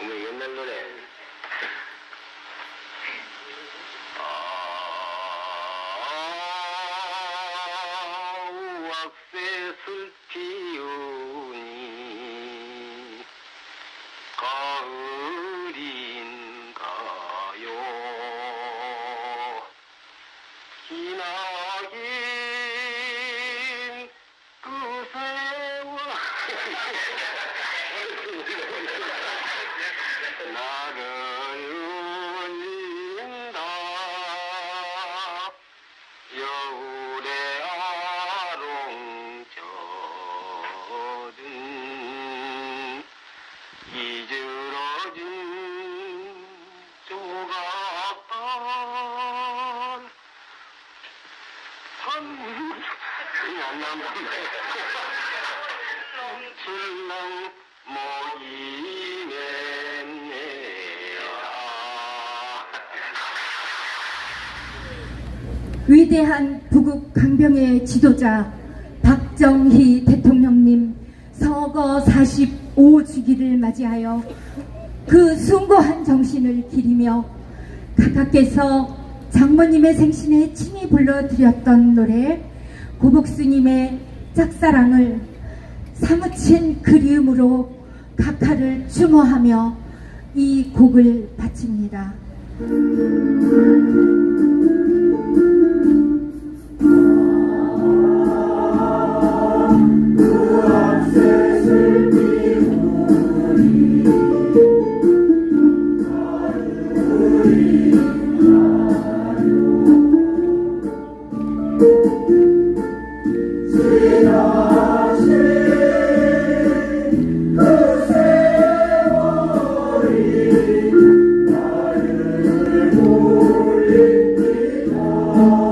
어머 옛날 노래. 아, 우악새슬 피우니 가을인가요 기나긴 위대한 부국 강병의 지도자 박정희 대통령님 서거 45주기를 맞이하여 그 숭고한 정신을 기리며 각하께서 장모님의 생신에 친히 불러드렸던 노래 고복스님의 짝사랑을 사무친 그리움으로 각하를 추모하며 이 곡을 바칩니다. Senhor.